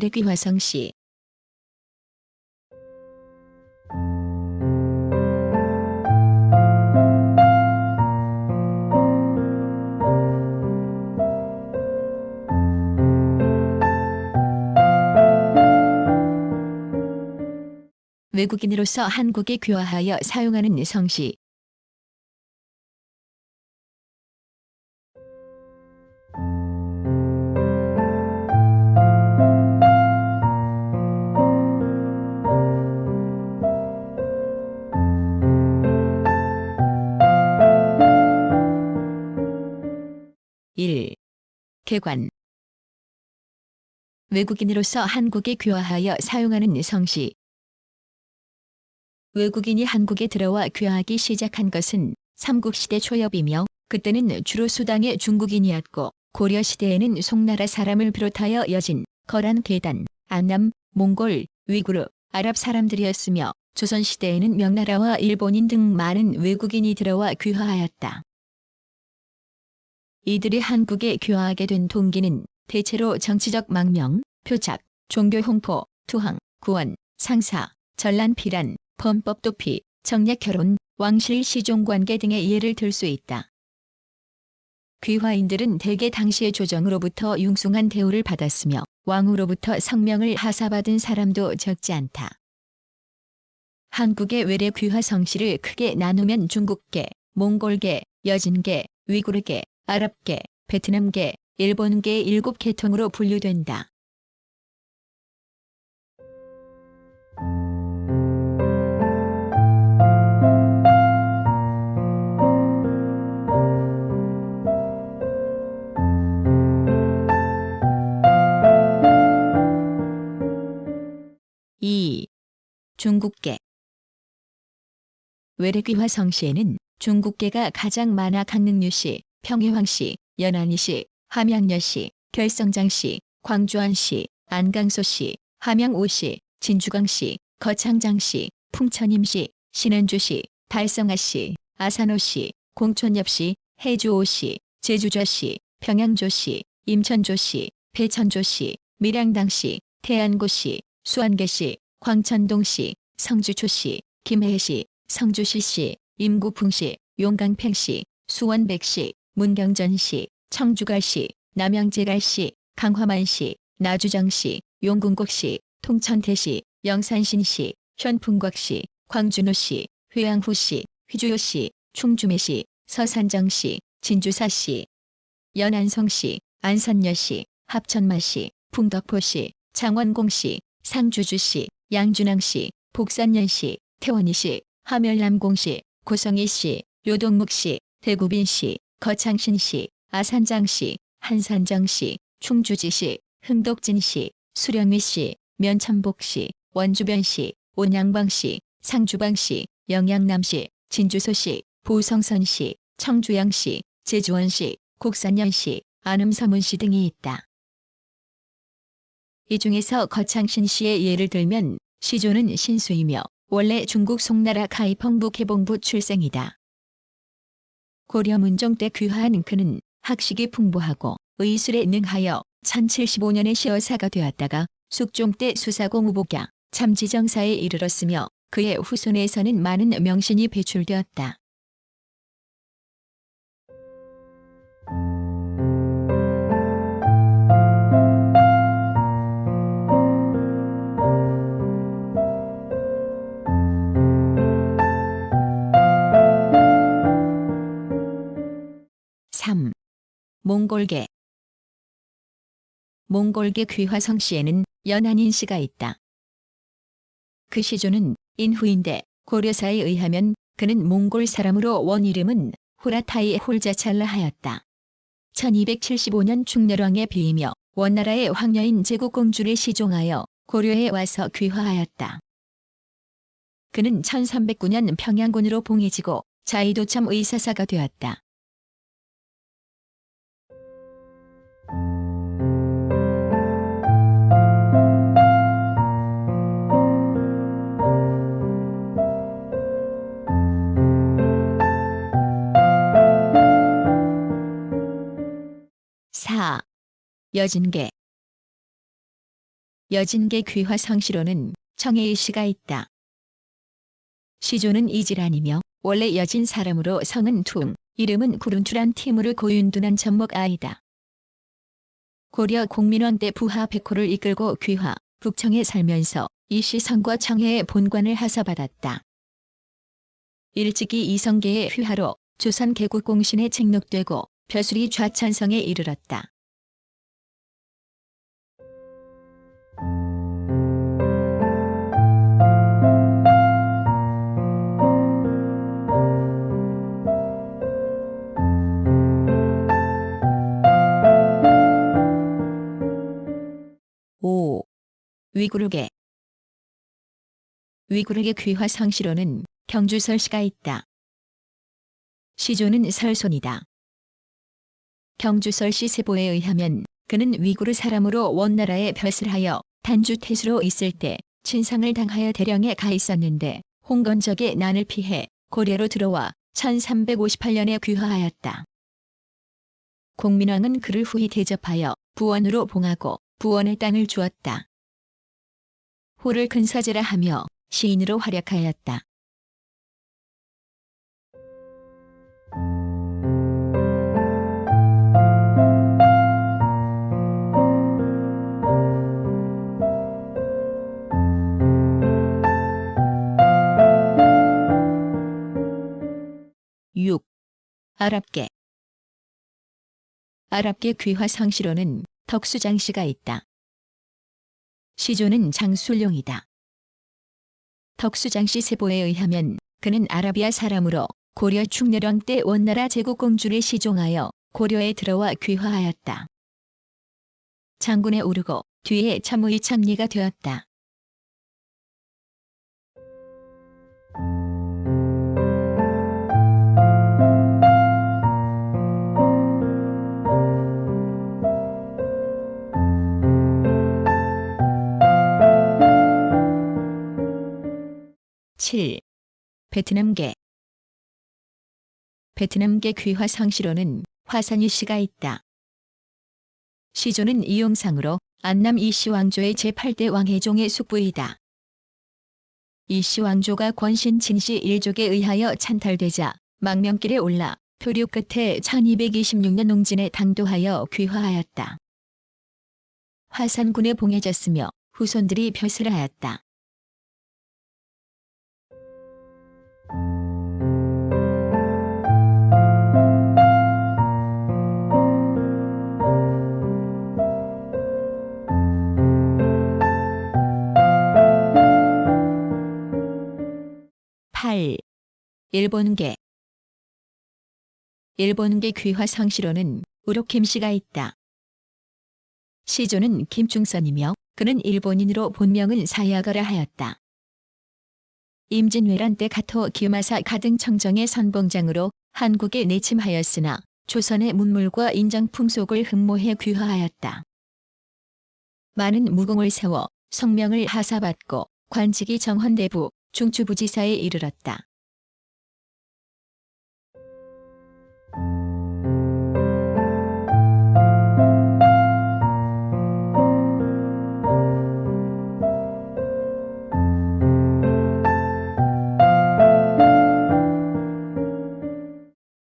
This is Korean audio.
외래귀 화성시 외국인으로서 한국에 귀화하여 사용하는 성시 개관 외국인으로서 한국에 귀화하여 사용하는 성시 외국인이 한국에 들어와 귀화하기 시작한 것은 삼국시대 초엽이며 그때는 주로 수당의 중국인이었고 고려시대에는 송나라 사람을 비롯하여 여진, 거란 계단, 안남, 몽골, 위구르, 아랍 사람들이었으며 조선시대에는 명나라와 일본인 등 많은 외국인이 들어와 귀화하였다. 이들이 한국에 귀화하게 된 동기는 대체로 정치적 망명, 표착, 종교 홍포, 투항, 구원, 상사, 전란 피란, 범법 도피, 정략 결혼, 왕실 시종 관계 등의 예를 들 수 있다. 귀화인들은 대개 당시의 조정으로부터 융숭한 대우를 받았으며 왕후로부터 성명을 하사받은 사람도 적지 않다. 한국의 외래 귀화 성씨를 크게 나누면 중국계, 몽골계, 여진계, 위구르계, 아랍계, 베트남계, 일본계 일곱 계통으로 분류된다. 이 중국계 외래귀화 성시에는 중국계가 가장 많아 강릉유시, 평해황시, 연안리시, 함양여시, 결성장시, 광주안시, 안강소시, 함양오시, 진주광시, 거창장시, 풍천임시, 신안주시, 달성아시, 아산오시, 공촌엽시, 해주오시, 제주저시, 평양조시, 임천조시, 배천조시, 밀양당시, 태안고시, 수안계시, 광천동시, 성주초시, 김해시, 성주시시, 임구풍시, 용강팽시, 수원백시, 문경전시, 청주갈시, 남양제갈시, 강화만시, 나주정시, 용궁곡시, 통천태시, 영산신시, 현풍곽시, 광준호시, 회양후시, 휘주요시, 충주매시, 서산정시, 진주사시, 연안성시, 안산여시, 합천마시, 풍덕포시, 장원공시, 상주주시, 양준항시, 복산년시, 태원이시, 하멸남공시, 고성이시, 요동묵시, 대구빈시, 거창신시, 아산장시, 한산정시, 충주지시, 흥덕진시, 수령미시, 면천복시, 원주변시, 온양방시, 상주방시, 영양남시, 진주소시, 보성선시, 청주양시, 제주원시, 곡산연시, 안음서문시 등이 있다. 이 중에서 거창신시의 예를 들면 시조는 신수이며 원래 중국 송나라 가이펑부 개봉부 출생이다. 고려 문종 때 귀화한 그는 학식이 풍부하고 의술에 능하여 1075년에 시어사가 되었다가 숙종 때 수사공 후보자 참지정사에 이르렀으며 그의 후손에서는 많은 명신이 배출되었다. 몽골계 몽골계 귀화성시에는 연한인 씨가 있다. 그 시조는 인후인데 고려사에 의하면 그는 몽골 사람으로 원 이름은 후라타이 홀자찰라 하였다. 1275년 충렬왕의 비이며 원나라의 황녀인 제국공주를 시종하여 고려에 와서 귀화하였다. 그는 1309년 평양군으로 봉해지고 자이도참 의사사가 되었다. 여진계 여진계 귀화 성시로는 청해의 시가 있다. 시조는 이질아니며 원래 여진 사람으로 성은 퉁, 이름은 구룬출한 티무르 고윤둔한 전목 아이다. 고려 공민왕 때 부하 백호를 이끌고 귀화, 북청에 살면서 이씨 성과 청해의 본관을 하사받았다. 일찍이 이성계의 휘하로 조선 개국 공신에 책록되고 벼슬이 좌찬성에 이르렀다. 오. 위구르게 위구르게 귀화 성시로는 경주설시가 있다. 시조는 설손이다. 경주설시 세보에 의하면 그는 위구르 사람으로 원나라에 벼슬하여 단주태수로 있을 때 친상을 당하여 대령에 가 있었는데 홍건적의 난을 피해 고려로 들어와 1358년에 귀화하였다. 공민왕은 그를 후히 대접하여 부원으로 봉하고 부원의 땅을 주었다. 호를 큰 사제라 하며 시인으로 활약하였다. 육 아랍계 아랍계 귀화 성시로는 덕수장 씨가 있다. 시조는 장술룡이다. 덕수장 씨 세보에 의하면 그는 아라비아 사람으로 고려 충렬왕 때 원나라 제국공주를 시종하여 고려에 들어와 귀화하였다. 장군에 오르고 뒤에 참의 참리가 되었다. 칠 베트남계 베트남계 귀화 성시로는 화산유 씨가 있다. 시조는 이용상으로 안남 이씨 왕조의 제8대 왕혜종의 숙부이다. 이씨 왕조가 권신 진씨 일족에 의하여 찬탈되자 망명길에 올라 표류 끝에 1226년 농진에 당도하여 귀화하였다. 화산군에 봉해졌으며 후손들이 벼슬하였다. 일본계 일본계 귀화 성시로는 우로킴씨가 있다. 시조는 김충선이며 그는 일본인으로 본명은 사야가라 하였다. 임진왜란 때 가토 기마사 가등 청정의 선봉장으로 한국에 내침하였으나 조선의 문물과 인정 풍속을 흠모해 귀화하였다. 많은 무공을 세워 성명을 하사받고 관직이 정헌대부 중추부지사에 이르렀다.